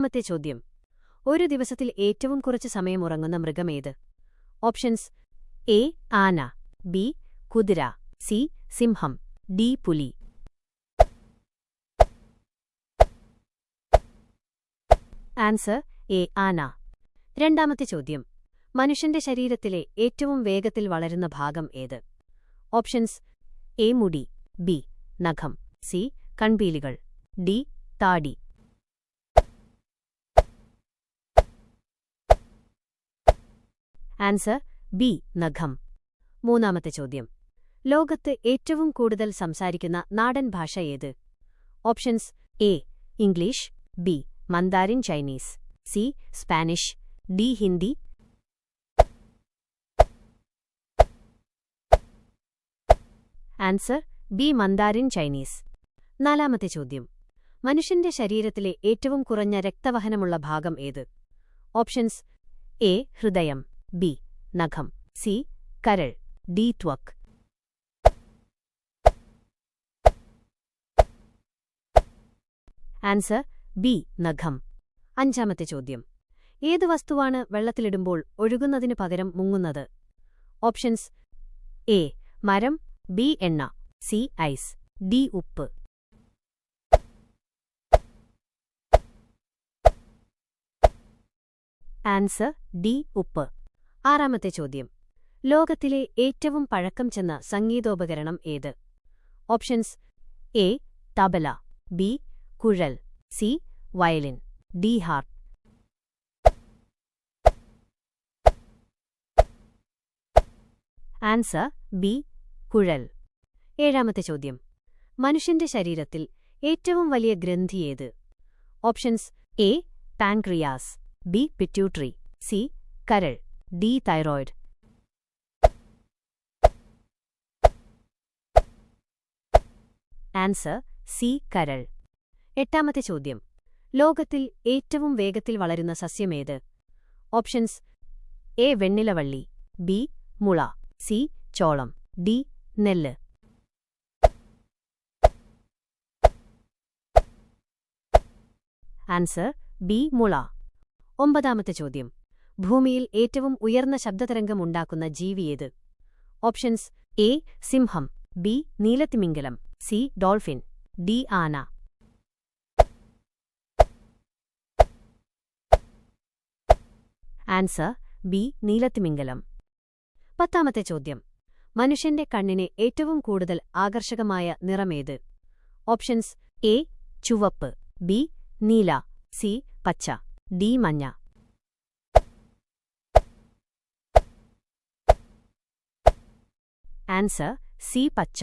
രണ്ടാമത്തെ ചോദ്യം. ഒരു ദിവസത്തിൽ ഏറ്റവും കുറച്ച് സമയം ഉറങ്ങുന്ന മൃഗമേത് ഓപ്ഷൻസ് എ ആന ബി കുതിര സി സിംഹം ഡി പുലി. ആൻസർ എ ആന. രണ്ടാമത്തെ ചോദ്യം. മനുഷ്യന്റെ ശരീരത്തിലെ ഏറ്റവും വേഗത്തിൽ വളരുന്ന ഭാഗം ഏത്? ഓപ്ഷൻസ് എ മുടി ബി നഖം സി കൺപീലികൾ ഡി താടി. ആൻസർ ബി നഖം. മൂന്നാമത്തെ ചോദ്യം. ലോകത്ത് ഏറ്റവും കൂടുതൽ സംസാരിക്കുന്ന നാടൻ ഭാഷ ഏത്? Options A English B Mandarin Chinese C Spanish D Hindi. Answer B Mandarin Chinese. നാലാമത്തെ ചോദ്യം. മനുഷ്യന്റെ ശരീരത്തിലെ ഏറ്റവും കുറഞ്ഞ രക്തവഹനമുള്ള ഭാഗം ഏത്? ഓപ്ഷൻസ് എ ഹൃദയം. ബി നഖം. സി കരൾ. ഡി ത്വക്ക്. ആൻസർ ബി നഖം. അഞ്ചാമത്തെ ചോദ്യം. ഏത് വസ്തുവാണ് വെള്ളത്തിലിടുമ്പോൾ ഒഴുകുന്നതിന് പകരം മുങ്ങുന്നത്? ഓപ്ഷൻസ് എ മരം ബി എണ്ണ സി ഐസ് ഡി ഉപ്പ്. ആൻസർ ഡി ഉപ്പ്. ആറാമത്തെ ചോദ്യം. ലോകത്തിലെ ഏറ്റവും പഴക്കം ചെന്ന സംഗീതോപകരണം ഏത്? ഓപ്ഷൻസ് എ തബല ബി കുഴൽ C violin D harp answer B കുഴൽ. ഏഴാമത്തെ ചോദ്യം. മനുഷ്യന്റെ ശരീരത്തിൽ ഏറ്റവും വലിയ ഗ്രന്ഥി ഏത്? Options A pancreas B pituitary C കരൾ. ഡി തൈറോയിഡ് ആൻസർ സി കരൾ. എട്ടാമത്തെ ചോദ്യം. ലോകത്തിൽ ഏറ്റവും വേഗത്തിൽ വളരുന്ന സസ്യമേത് ഓപ്ഷൻസ് എ വെണ്ണിലവള്ളി ബി മുള സി ചോളം ഡി നെല്ല്. ആൻസർ ബി മുള. ഒമ്പതാമത്തെ ചോദ്യം. ഭൂമിയിൽ ഏറ്റവും ഉയർന്ന ശബ്ദതരംഗമുണ്ടാക്കുന്ന ജീവിയേത് ഓപ്ഷൻസ് എ സിംഹം ബി നീലത്തിമിംഗലം സി ഡോൾഫിൻ ഡി ആന. ആൻസർ ബി നീലത്തിമിംഗലം. പത്താമത്തെ ചോദ്യം. മനുഷ്യന്റെ കണ്ണിന് ഏറ്റവും കൂടുതൽ ആകർഷകമായ നിറമേത് ഓപ്ഷൻസ് എ ചുവപ്പ് ബി നീല സി പച്ച ഡി മഞ്ഞ. ആൻസർ സി പച്ച